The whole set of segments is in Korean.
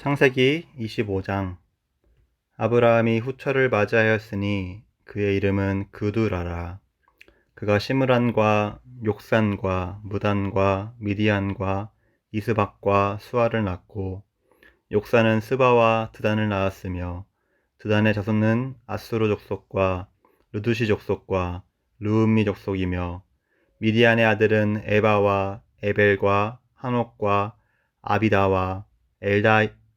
창세기 25장 아브라함이 후처를 맞이하였으니 그의 이름은 그두라라. 그가 시므란과 욕산과 무단과 미디안과 이스박과 수아를 낳고 욕산은 스바와 드단을 낳았으며 드단의 자손은 아수르 족속과 르두시 족속과 르음미 족속이며 미디안의 아들은 에바와 에벨과 한옥과 아비다와 엘다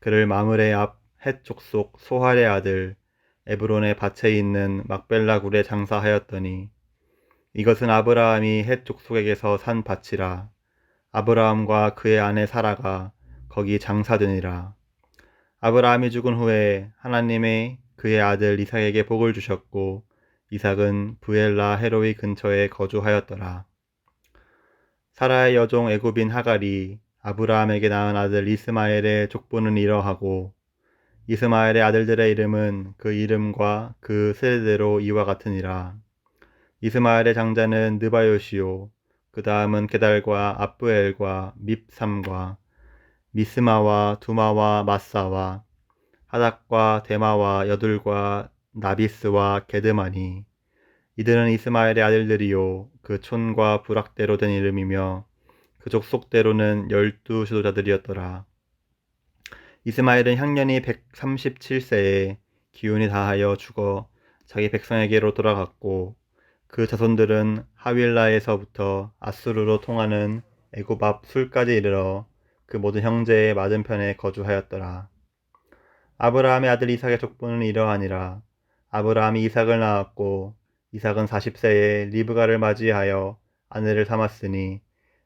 그를 마므레 앞 헷 족 속 소할의 아들 에브론의 밭에 있는 막벨라 굴에 장사하였더니 이것은 아브라함이 헷 족 속에게서 산 밭이라. 아브라함과 그의 아내 사라가 거기 장사되니라. 아브라함이 죽은 후에 하나님의 그의 아들 이삭에게 복을 주셨고 이삭은 부엘라 헤로이 근처에 거주하였더라. 사라의 여종 애굽인 하갈이 아브라함에게 낳은 아들 이스마엘의 족보는 이러하고 이스마엘의 아들들의 이름은 그 이름과 그 세대대로 이와 같으니라. 이스마엘의 장자는 느바요시오 그 다음은 게달과 아브엘과 밉삼과 미스마와 두마와 마사와 하닥과 데마와 여둘과 나비스와 게드마니 이들은 이스마엘의 아들들이요. 그 촌과 부락대로 된 이름이며 그 족속대로는 열두 지도자들이었더라. 이스마엘은 향년이 137세에 기운이 다하여 죽어 자기 백성에게로 돌아갔고 그 자손들은 하윌라에서부터 아수르로 통하는 앞 술까지 이르러 그 모든 형제의 맞은편에 거주하였더라. 아브라함의 아들 이삭의 족보는 이러하니라. 아브라함이 이삭을 낳았고 이삭은 40세에 리브가를 맞이하여 아내를 삼았으니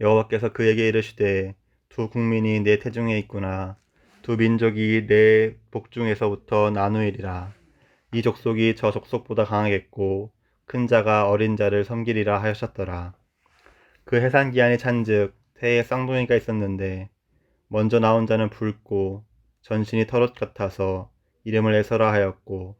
여호와께서 그에게 이르시되 두 국민이 내 태중에 있구나. 두 민족이 내 복중에서부터 나누이리라. 이 족속이 저 족속보다 강하겠고 큰 자가 어린 자를 섬기리라 하셨더라. 그 해산 기한이 찬즉 태에 쌍둥이가 있었는데 먼저 나온 자는 붉고 전신이 털옷 같아서 이름을 에서라 하였고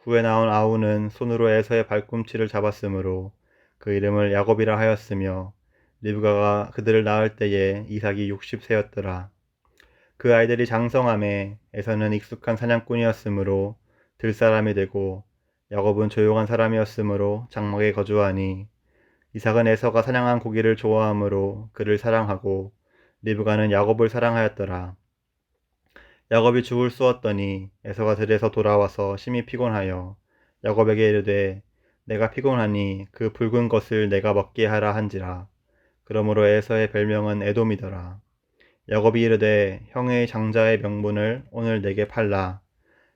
후에 나온 아우는 손으로 에서의 발꿈치를 잡았으므로 그 이름을 야곱이라 하였으며 리브가가 그들을 낳을 때에 이삭이 60세였더라. 그 아이들이 장성함에 에서는 익숙한 사냥꾼이었으므로 들사람이 되고 야곱은 조용한 사람이었으므로 장막에 거주하니 이삭은 에서가 사냥한 고기를 좋아하므로 그를 사랑하고 리브가는 야곱을 사랑하였더라. 야곱이 죽을 쏘았더니 에서가 들에서 돌아와서 심히 피곤하여 야곱에게 이르되 내가 피곤하니 그 붉은 것을 내가 먹게 하라 한지라. 그러므로 에서의 별명은 에돔이더라. 야곱이 이르되 형의 장자의 명분을 오늘 내게 팔라.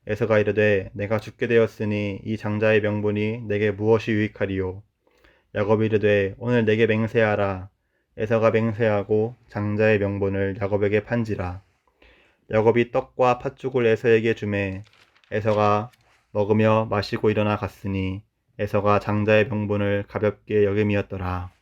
에서가 이르되 내가 죽게 되었으니 이 장자의 명분이 내게 무엇이 유익하리요. 야곱이 이르되 오늘 내게 맹세하라. 에서가 맹세하고 장자의 명분을 야곱에게 판지라. 야곱이 떡과 팥죽을 에서에게 주매 에서가 먹으며 마시고 일어나 갔으니 에서가 장자의 명분을 가볍게 여김이었더라.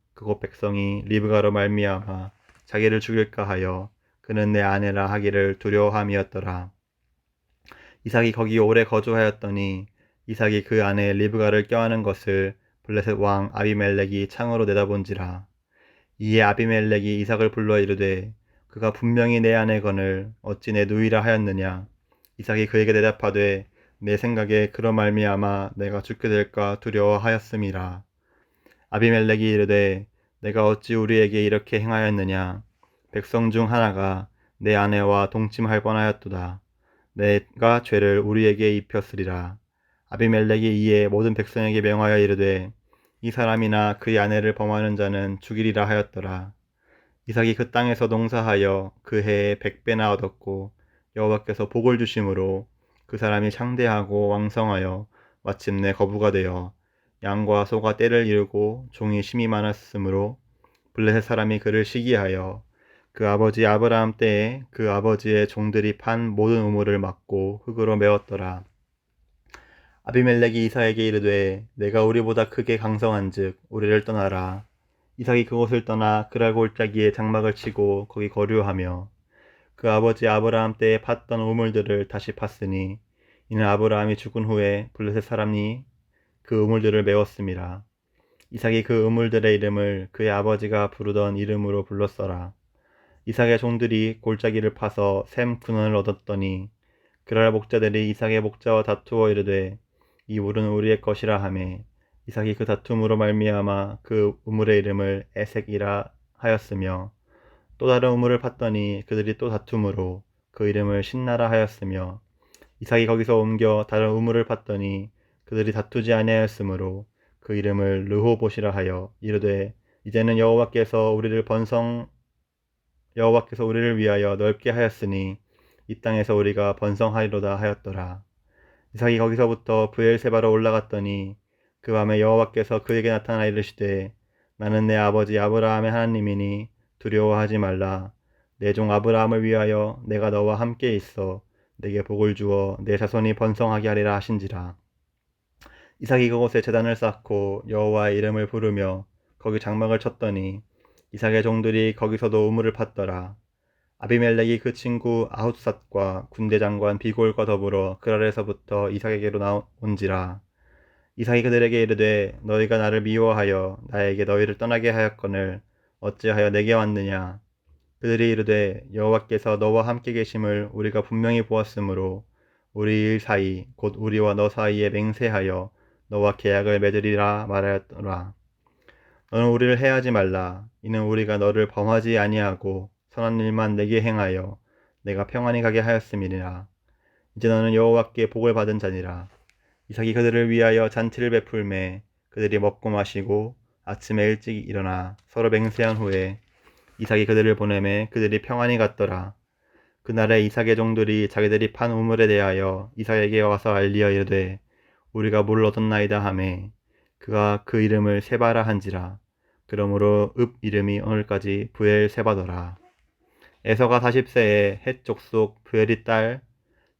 그곳 백성이 리브가로 말미암아 자기를 죽일까 하여 그는 내 아내라 하기를 두려워함이었더라. 이삭이 거기 오래 거주하였더니 이삭이 그 아내 리브가를 껴안은 것을 블레셋 왕 아비멜렉이 창으로 내다본지라. 이에 아비멜렉이 이삭을 불러 이르되 그가 분명히 내 아내건을 어찌 내 누이라 하였느냐. 이삭이 그에게 대답하되 내 생각에 그런 말미암아 내가 죽게 될까 두려워하였음이라. 아비멜렉이 이르되 내가 어찌 우리에게 이렇게 행하였느냐. 백성 중 하나가 내 아내와 동침할 뻔하였도다. 내가 죄를 우리에게 입혔으리라. 아비멜렉이 이에 모든 백성에게 명하여 이르되 이 사람이나 그의 아내를 범하는 자는 죽이리라 하였더라. 이삭이 그 땅에서 농사하여 그 해에 백배나 얻었고 여호와께서 복을 주심으로 그 사람이 창대하고 왕성하여 마침내 거부가 되어 양과 소가 때를 이루고 종이 심이 많았으므로 블레셋 사람이 그를 시기하여 그 아버지 아브라함 때에 그 아버지의 종들이 판 모든 우물을 막고 흙으로 메웠더라. 아비멜렉이 이삭에게 이르되 내가 우리보다 크게 강성한즉 우리를 떠나라. 이삭이 그곳을 떠나 그랄 골짜기에 장막을 치고 거기 거류하며 그 아버지 아브라함 때에 팠던 우물들을 다시 팠으니 이는 아브라함이 죽은 후에 블레셋 사람이 그 우물들을 메웠습니다. 이삭이 그 우물들의 이름을 그의 아버지가 부르던 이름으로 불렀어라. 이삭의 종들이 골짜기를 파서 샘 근원을 얻었더니 그랄 목자들이 이삭의 목자와 다투어 이르되 이 물은 우리의 것이라 하매 이삭이 그 다툼으로 말미암아 그 우물의 이름을 에색이라 하였으며 또 다른 우물을 팠더니 그들이 또 다툼으로 그 이름을 신나라 하였으며 이삭이 거기서 옮겨 다른 우물을 팠더니 그들이 다투지 아니하였으므로 그 이름을 르호봇이라 하여 이르되 이제는 여호와께서 우리를 번성 여호와께서 우리를 위하여 넓게 하였으니 이 땅에서 우리가 번성하리로다 하였더라. 이삭이 거기서부터 부엘세바로 올라갔더니 그 밤에 여호와께서 그에게 나타나 이르시되 나는 내 아버지 아브라함의 하나님이니 두려워하지 말라. 내 종 아브라함을 위하여 내가 너와 함께 있어 내게 복을 주어 내 자손이 번성하게 하리라 하신지라. 이삭이 그곳에 재단을 쌓고 여호와의 이름을 부르며 거기 장막을 쳤더니 이삭의 종들이 거기서도 우물을 팠더라. 아비멜렉이 그 친구 아웃삿과 군대 장관 비골과 더불어 그랄에서부터 이삭에게로 나온지라. 이삭이 그들에게 이르되 너희가 나를 미워하여 나에게 너희를 떠나게 하였거늘 어찌하여 내게 왔느냐. 그들이 이르되 여호와께서 너와 함께 계심을 우리가 분명히 보았으므로 우리 일 사이 곧 우리와 너 사이에 맹세하여 너와 계약을 맺으리라 말하였더라. 너는 우리를 해하지 말라. 이는 우리가 너를 범하지 아니하고 선한 일만 내게 행하여 내가 평안히 가게 하였음이니라. 이제 너는 여호와께 복을 받은 자니라. 이삭이 그들을 위하여 잔치를 베풀매 그들이 먹고 마시고 아침에 일찍 일어나 서로 맹세한 후에 이삭이 그들을 보내매 그들이 평안히 갔더라. 그날에 이삭의 종들이 자기들이 판 우물에 대하여 이삭에게 와서 알리어 이르되 우리가 물을 얻었나이다 하매 그가 그 이름을 세바라 한지라. 그러므로 읍 이름이 오늘까지 부엘 세바더라. 에서가 40세에 헷 족 속 부엘이 딸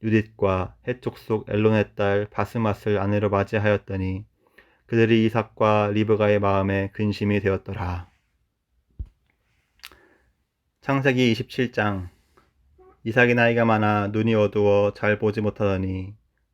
유딧과 헷 족 속 엘론의 딸 바스맛을 아내로 맞이하였더니 그들이 이삭과 리브가의 마음에 근심이 되었더라. 창세기 27장 이삭이 나이가 많아 눈이 어두워 잘 보지 못하더니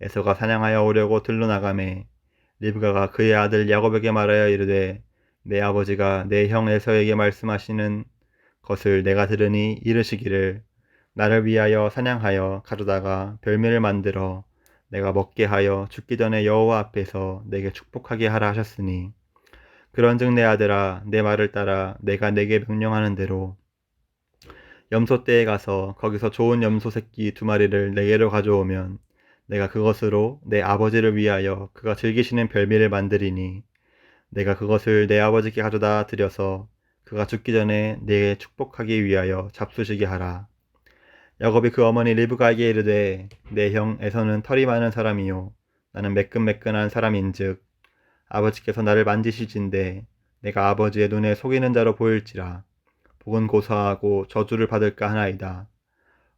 에서가 사냥하여 오려고 들러 나가매 리브가가 그의 아들 야곱에게 말하여 이르되 내 아버지가 내 형 에서에게 말씀하시는 것을 내가 들으니 이르시기를 나를 위하여 사냥하여 가져다가 별미를 만들어 내가 먹게 하여 죽기 전에 여호와 앞에서 내게 축복하게 하라 하셨으니 그런즉 내 아들아 내 말을 따라 내가 내게 명령하는 대로 염소 떼에 가서 거기서 좋은 염소 새끼 두 마리를 내게로 가져오면 내가 그것으로 내 아버지를 위하여 그가 즐기시는 별미를 만들이니 내가 그것을 내 아버지께 가져다 드려서 그가 죽기 전에 내게 축복하기 위하여 잡수시게 하라. 야곱이 그 어머니 리브가에게 이르되 내 형 에서는 털이 많은 사람이요 나는 매끈매끈한 사람인즉 아버지께서 나를 만지시진데 내가 아버지의 눈에 속이는 자로 보일지라 복은 고사하고 저주를 받을까 하나이다.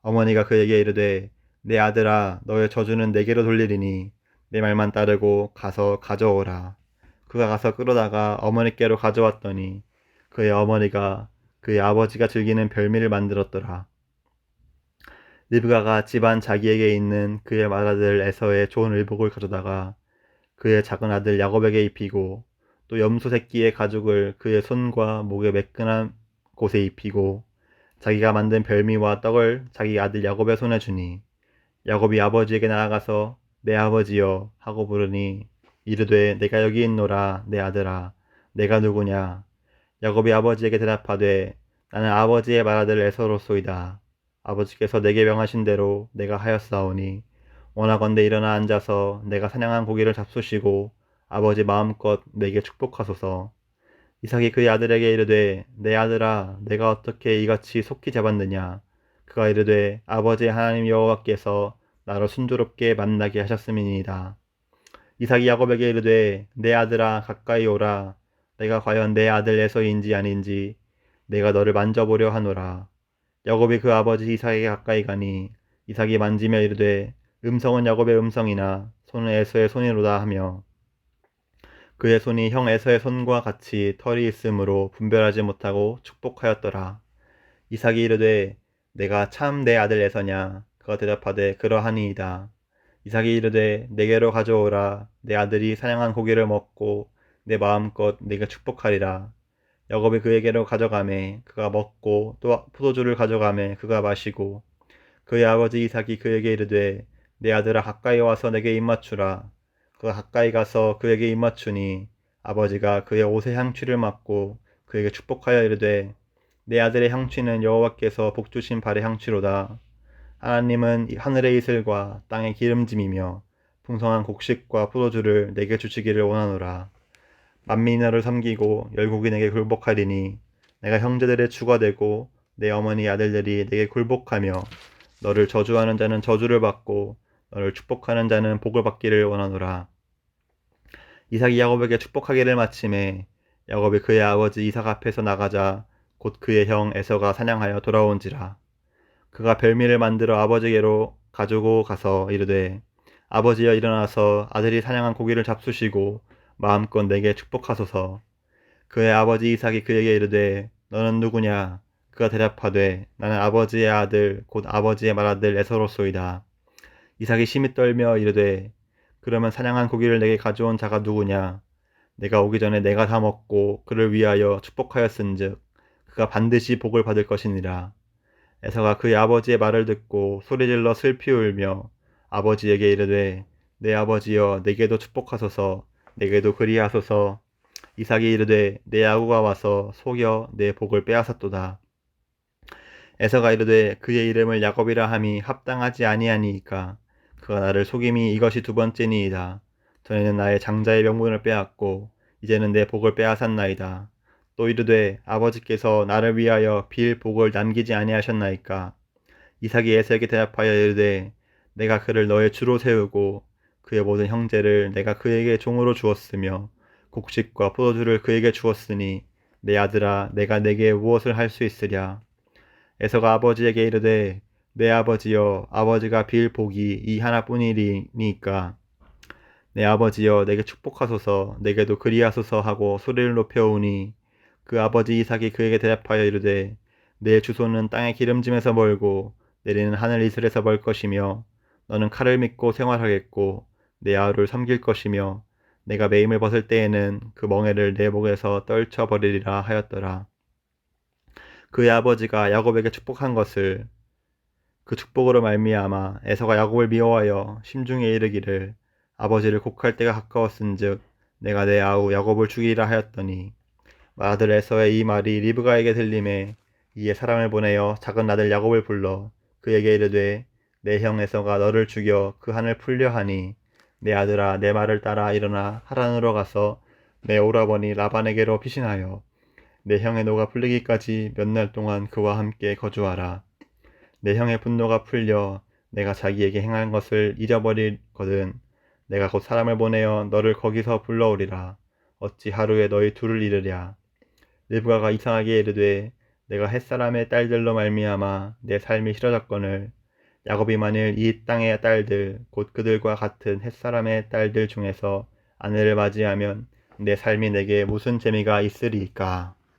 어머니가 그에게 이르되 내 아들아 너의 저주는 내게로 돌리리니 내 말만 따르고 가서 가져오라. 그가 가서 끌어다가 어머니께로 가져왔더니 그의 어머니가 그의 아버지가 즐기는 별미를 만들었더라. 리브가가 집안 자기에게 있는 그의 맏아들 에서의 좋은 의복을 가져다가 그의 작은 아들 야곱에게 입히고 또 염소 새끼의 가죽을 그의 손과 목에 매끈한 곳에 입히고 자기가 만든 별미와 떡을 자기 아들 야곱의 손에 주니 야곱이 아버지에게 나아가서 내 아버지여 하고 부르니 이르되 내가 여기 있노라 내 아들아 내가 누구냐? 야곱이 아버지에게 대답하되 나는 아버지의 맏아들 에서로소이다. 아버지께서 내게 명하신 대로 내가 하였사오니 원하건대 일어나 앉아서 내가 사냥한 고기를 잡수시고 아버지 마음껏 내게 축복하소서. 이삭이 그의 아들에게 이르되 내 아들아 내가 어떻게 이같이 속히 잡았느냐 그가 이르되 아버지 하나님 여호와께서 나를 순조롭게 만나게 하셨음이니이다. 이삭이 야곱에게 이르되 내 아들아 가까이 오라. 내가 과연 내 아들 에서인지 아닌지 내가 너를 만져보려 하노라. 야곱이 그 아버지 이삭에게 가까이 가니 이삭이 만지며 이르되 음성은 야곱의 음성이나 손은 에서의 손이로다 하며 그의 손이 형 에서의 손과 같이 털이 있으므로 분별하지 못하고 축복하였더라. 이삭이 이르되 내가 참 내 아들 에서냐 그가 대답하되 그러하니이다. 이삭이 이르되 내게로 가져오라 내 아들이 사냥한 고기를 먹고 내 마음껏 내가 축복하리라. 야곱이 그에게로 가져가매 그가 먹고 또 포도주를 가져가매 그가 마시고 그의 아버지 이삭이 그에게 이르되 내 아들아 가까이 와서 내게 입맞추라 그가 가까이 가서 그에게 입맞추니 아버지가 그의 옷의 향취를 맡고 그에게 축복하여 이르되 내 아들의 향취는 여호와께서 복주신 발의 향취로다. 하나님은 하늘의 이슬과 땅의 기름짐이며 풍성한 곡식과 포도주를 내게 주시기를 원하노라. 만민이 너를 섬기고 열국이 내게 굴복하리니 내가 형제들의 주가 되고 내 어머니 아들들이 내게 굴복하며 너를 저주하는 자는 저주를 받고 너를 축복하는 자는 복을 받기를 원하노라. 이삭이 야곱에게 축복하기를 마침에 야곱이 그의 아버지 이삭 앞에서 나가자 곧 그의 형 에서가 사냥하여 돌아온지라. 그가 별미를 만들어 아버지께로 가지고 가서 이르되 아버지여 일어나서 아들이 사냥한 고기를 잡수시고 마음껏 내게 축복하소서. 그의 아버지 이삭이 그에게 이르되 너는 누구냐? 그가 대답하되 나는 아버지의 아들 곧 아버지의 맏아들 에서로소이다. 이삭이 심히 떨며 이르되 그러면 사냥한 고기를 내게 가져온 자가 누구냐? 내가 오기 전에 내가 다 먹고 그를 위하여 축복하였은즉 그가 반드시 복을 받을 것이니라. 에서가 그의 아버지의 말을 듣고 소리질러 슬피 울며 아버지에게 이르되 내 아버지여 내게도 축복하소서 내게도 그리하소서 이삭이 이르되 내 아우가 와서 속여 내 복을 빼앗았도다. 에서가 이르되 그의 이름을 야곱이라 함이 합당하지 아니하니이까 그가 나를 속임이 이것이 두 번째니이다. 전에는 나의 장자의 명분을 빼앗고 이제는 내 복을 빼앗았나이다. 또 이르되 아버지께서 나를 위하여 빌 복을 남기지 아니하셨나이까. 이삭이 에서에게 대답하여 이르되 내가 그를 너의 주로 세우고 그의 모든 형제를 내가 그에게 종으로 주었으며 곡식과 포도주를 그에게 주었으니 내 아들아 내가 내게 무엇을 할 수 있으랴. 에서가 아버지에게 이르되 내 아버지여 아버지가 빌 복이 이 하나뿐이니까 내 아버지여 내게 축복하소서 내게도 그리하소서 하고 소리를 높여오니 그 아버지 이삭이 그에게 대답하여 이르되 내 주소는 땅의 기름짐에서 멀고 내리는 하늘 이슬에서 멀 것이며 너는 칼을 믿고 생활하겠고 내 아우를 섬길 것이며 내가 매임을 벗을 때에는 그 멍에를 내 목에서 떨쳐 버리리라 하였더라. 그의 아버지가 야곱에게 축복한 것을 그 축복으로 말미암아 에서가 야곱을 미워하여 심중에 이르기를 아버지를 곡할 때가 가까웠은즉 내가 내 아우 야곱을 죽이리라 하였더니 아들 에서의 이 말이 리브가에게 들림에 이에 사람을 보내어 작은 아들 야곱을 불러 그에게 이르되 내 형 에서가 너를 죽여 그 한을 풀려 하니 내 아들아 내 말을 따라 일어나 하란으로 가서 내 오라버니 라반에게로 피신하여 내 형의 노가 풀리기까지 몇 날 동안 그와 함께 거주하라. 내 형의 분노가 풀려 내가 자기에게 행한 것을 잊어버리거든 내가 곧 사람을 보내어 너를 거기서 불러오리라. 어찌 하루에 너희 둘을 잃으랴. 리브가가 이상하게 이르되 내가 햇사람의 딸들로 말미암아 내 삶이 싫어졌거늘 야곱이 만일 이 땅의 딸들 곧 그들과 같은 햇사람의 딸들 중에서 아내를 맞이하면 내 삶이 내게 무슨 재미가 있으리까